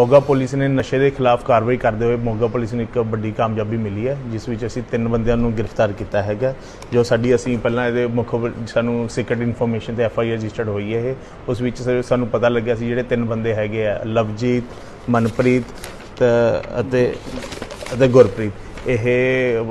Moga police ਨੇ ਨਸ਼ੇ ਦੇ ਖਿਲਾਫ ਕਾਰਵਾਈ ਕਰਦੇ ਹੋਏ ਮੋਗਾ ਪੁਲਿਸ ਨੂੰ ਇੱਕ ਵੱਡੀ ਕਾਮਯਾਬੀ ਮਿਲੀ ਹੈ, ਜਿਸ ਵਿੱਚ ਅਸੀਂ ਤਿੰਨ ਬੰਦਿਆਂ ਨੂੰ ਗ੍ਰਿਫਤਾਰ ਕੀਤਾ ਹੈਗਾ। ਜੋ ਸਾਡੀ ਅਸੀਂ ਪਹਿਲਾਂ ਇਹਦੇ ਮੁੱਖ ਸਾਨੂੰ ਸੀਕ੍ਰੀਟ ਇਨਫੋਰਮੇਸ਼ਨ ਤੇ ਐਫ ਆਈ ਆਰ ਰਜਿਸਟਰਡ ਹੋਈ ਹੈ ਇਹ। ਉਸ ਵਿੱਚ ਸ- ਸਾਨੂੰ ਪਤਾ ਲੱਗਿਆ ਸੀ ਜਿਹੜੇ ਤਿੰਨ ਬੰਦੇ ਹੈਗੇ ਆ, ਲਵਜੀਤ, ਮਨਪ੍ਰੀਤ ਅਤੇ ਅਤੇ ਗੁਰਪ੍ਰੀਤ। ਇਹ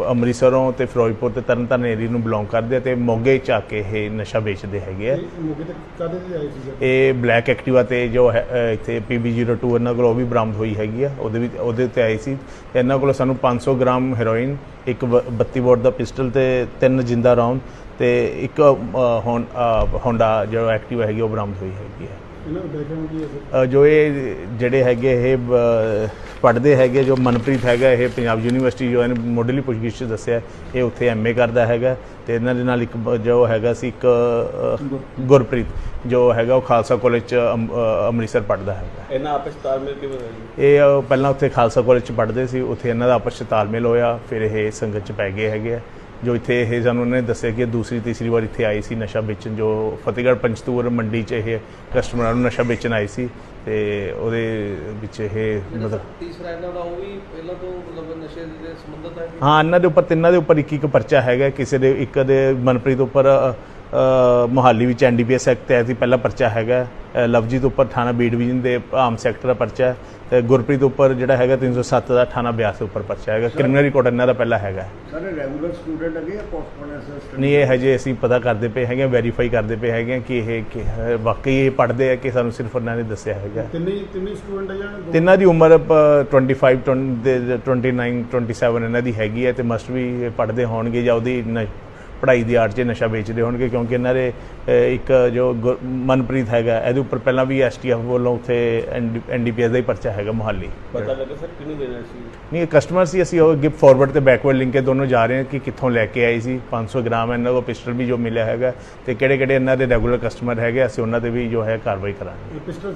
ਅੰਮ੍ਰਿਤਸਰੋਂ ਤੇ ਫਿਰੋਜ਼ਪੁਰ ਤੇ ਤਰਨਤਾਰਨ ਏਰੀਆ ਨੂੰ ਬਿਲੋਂਗ ਕਰਦੇ ਆ ਤੇ ਮੋਗੇ ਚ ਆ ਕੇ ਇਹ ਨਸ਼ਾ ਵੇਚਦੇ ਹੈਗੇ ਆ। ਇਹ ਮੌਕੇ ਤੇ ਕਾਦੇ ਤੇ ਆਏ ਸੀ ਇਹ ਬਲੈਕ ਐਕਟਿਵਾ ਤੇ ਜੋ ਹੈ ਅ, ਇੱਥੇ PB02 ਇਹਨਾਂ ਕੋਲ ਉਹ ਵੀ ਬਰਾਮਦ ਹੋਈ ਹੈਗੀ ਆ। ਉਹਦੇ ਵਿੱਚ ਉਹਦੇ ਤੇ ਆਈ ਸੀ। ਤੇ ਇਹਨਾਂ ਕੋਲ ਸਾਨੂੰ 500 ਗ੍ਰਾਮ ਹੈਰੋਇਨ ਇੱਕ ਵ- 32 ਬੋਰ ਦਾ ਪਿਸਟਲ ਤੇ ਤਿੰਨ ਜਿੰਦਾ ਰਾਉਂਡ ਤੇ ਇੱਕ ਅ, ਹੋਂ- ਅ, ਹੋਂਡਾ ਜੋ ਐਕਟਿਵਾ ਹੈਗੀ ਉਹ ਬਰਾਮਦ ਹੋਈ ਹੈਗੀ ਹੈ ਇਹਨਾਂ ਦਾ ਬੈਕਗ੍ਰਾਉਂਡ ਕੀ ਹੈ ਸਰ ਅ, ਜੋ ਇਹ ਜਿਹੜੇ ਹੈਗੇ ਇਹ ਪੜ੍ਹਦੇ ਹੈਗੇ ਜੋ ਮਨਪ੍ਰੀਤ ਹੈਗਾ ਇਹ ਪੰਜਾਬ ਯੂਨੀਵਰਸਿਟੀ ਜੋ ਇਹਨੇ ਮੁੱਢਲੀ ਪੁੱਛਗਿੱਛ 'ਚ ਦੱਸਿਆ ਇਹ ਉੱਥੇ ਐਮਏ ਕਰਦਾ ਹੈਗਾ ਤੇ ਇਹਨਾਂ ਦੇ ਨਾਲ ਇੱਕ ਬ- ਜੋ ਹੈਗਾ ਸੀ ਇੱਕ ਅ, ਗੁਰਪ੍ਰੀਤ। ਜੋ ਹੈਗਾ ਉਹ ਖਾਲਸਾ ਕਾਲਜ ਚ ਅੰਮ- ਅ, ਅੰਮ੍ਰਿਤਸਰ ਪੜ੍ਹਦਾ ਹੈਗਾ। ਇਹਨਾਂ ਆਪਸ 'ਚ ਤਾਲਮੇਲ ਕਿਵੇਂ ਹੋਇਆ ਜੀ? ਇਹ ਅ, ਪਹਿਲਾਂ ਉੱਥੇ ਖਾਲਸਾ ਕਾਲਜ ਚ ਪੜ੍ਹਦੇ ਸੀ ਉੱਥੇ ਇਹਨਾਂ ਦਾ ਆਪਸ ਚ ਤਾਲਮੇਲ ਹੋਇਆ ਫਿਰ ਇਹ ਸੰਗਤ ਚ ਪੈ ਗਏ ਹੈਗੇ ਆ। ਜੋ ਇੱਥੇ ਇਹ ਸਾਨੂੰ ਉਹਨੇ ਦੱਸਿਆ ਕਿ ਦੂਸਰੀ ਤੀਸਰੀ ਵਾਰ ਇੱਥੇ ਆਏ ਸੀ ਨਸ਼ਾ ਵੇਚਣ ਜੋ ਫਤਿਹਗੜ੍ਹ ਪੰਚਤੂਰ ਮੰਡੀ ਚ ਇਹ ਕਸਟਮਰਾਂ ਨੂੰ ਨਸ਼ਾ ਵੇਚਣ ਆਏ ਸੀ ਤੇ ਉਹਦੇ ਵਿੱਚ ਇਹ ਮਤਲਬ ਤੀਸਰਾ ਇਹਨਾਂ ਦਾ ਉਹ ਵੀ ਪਹਿਲਾਂ ਤੋਂ ਮਤਲਬ ਨਸ਼ੇ ਦੇ ਸੰਬੰਧਤ ਹੈ? ਹਾਂ ਇਹਨਾਂ ਦੇ ਉੱਪਰ ਤਿੰਨਾਂ ਦੇ ਉੱਪਰ ਇੱਕ ਇੱਕ ਪਰਚਾ ਹੈਗਾ ਕਿਸੇ ਦੇ ਇੱਕ ਦੇ ਮਨਪ੍ਰੀਤ ਉੱਪਰ ਮੋਹਾਲੀ ਵਿੱਚ ਐਨਡੀਪੀਐਸ ਐਕਟ ਤਹਿਤ ਹੀ ਪਹਿਲਾ ਪਰਚਾ ਹੈਗਾ। ਲਵਜੀਤ ਉੱਪਰ ਥਾਣਾ ਬੀ ਡਿਵੀਜ਼ਨ ਦੇ ਆਮ ਸੈਕਟਰ ਦਾ ਪਰਚਾ ਤੇ ਗੁਰਪ੍ਰੀਤ ਉੱਪਰ ਜਿਹੜਾ ਹੈਗਾ 307 ਦਾ ਥਾਣਾ ਬਿਆਸ ਦੇ ਉੱਪਰ ਪਰਚਾ ਹੈਗਾ। ਕ੍ਰਿਮੀਨਲ ਰਿਕਾਰਡ ਇਹਨਾਂ ਦਾ ਪਹਿਲਾ ਹੈਗਾ। ਸਾਰੇ ਰੈਗੂਲਰ ਸਟੂਡੈਂਟ ਹੈਗੇ ਜਾਂ ਪੋਸਟਪੋਨੈਂਸ ਨਹੀਂ ਇਹ ਹਜੇ ਅਸੀਂ ਪਤਾ ਕਰਦੇ ਪਏ ਹੈਗੇ ਵੈਰੀਫਾਈ ਕਰਦੇ ਪਏ ਹੈਗੇ ਕਿ ਇਹ ਵਾਕਈ ਇਹ ਪੜ੍ਹਦੇ ਆ ਕਿ ਸਾਨੂੰ ਸਿਰਫ ਉਹਨਾਂ ਨੇ ਦੱਸਿਆ ਹੈਗਾ। ਤਿੰਨੇ ਤਿੰਨੇ ਸਟੂਡੈਂਟ ਹੈ ਜਾਂ ਦੋ? ਤਿੰਨਾਂ ਦੀ ਉਮਰ ਪ- 25 20 ਦੇ 29 27 ਇਹਨਾਂ ਦੀ ਹੈਗੀ ਹੈ ਤੇ ਮਸਟ ਵੀ ਇਹ ਪੜ੍ਹਦੇ ਹੋਣਗੇ ਜਾਂ ਉਹਦੀ ਪੜ੍ਹਾਈ ਦੀ ਆੜ 'ਚ ਨਸ਼ਾ ਵੇਚਦੇ ਹੋਣਗੇ ਕਿਉਂਕਿ ਇਹਨਾਂ ਦੇ ਇੱਕ ਜੋ ਗੁਰ- ਮਨਪ੍ਰੀਤ ਹੈਗਾ ਇਹਦੇ ਉੱਪਰ ਪਹਿਲਾਂ ਵੀ ਐਸਟੀਐਫ ਵੱਲੋਂ ਉੱਥੇ ਐਨਡੀਪੀਐਸ ਦਾ ਹੀ ਪਰਚਾ ਹੈਗਾ ਮੁਹਾਲੀ ਪਤਾ ਲੱਗਾ ਸਰ ਕਿਹਨੂੰ ਦੇਣਾ ਸੀ? ਨਹੀਂ ਕਸਟਮਰ ਸੀ ਅਸੀਂ ਉਹ ਗਿਫਟ ਫਾਰਵਰਡ ਤੇ ਬੈਕਵਰਡ ਲਿੰਕ ਕੇ ਦੋਨੋਂ ਜਾ ਰਹੇ ਹਾਂ ਕਿ ਕਿੱਥੋਂ ਲੈ ਕੇ ਆਏ ਸੀ। 500 ਗ੍ਰਾਮ ਇਹਨਾਂ ਕੋਲ ਪਿਸਟਲ ਵੀ ਜੋ ਮਿਲਿਆ ਹੈਗਾ ਤੇ ਕਿਹੜੇ ਕਿਹੜੇ ਇਹਨਾਂ ਦੇ ਰੈਗੂਲਰ ਕਸਟਮਰ ਹੈਗੇ ਅਸੀਂ ਉਹਨਾਂ ਤੇ ਵੀ ਜੋ ਹੈ ਕਾਰਵਾਈ ਕਰਾਂਗੇ। ਇਹ ਪਿਸਟਲ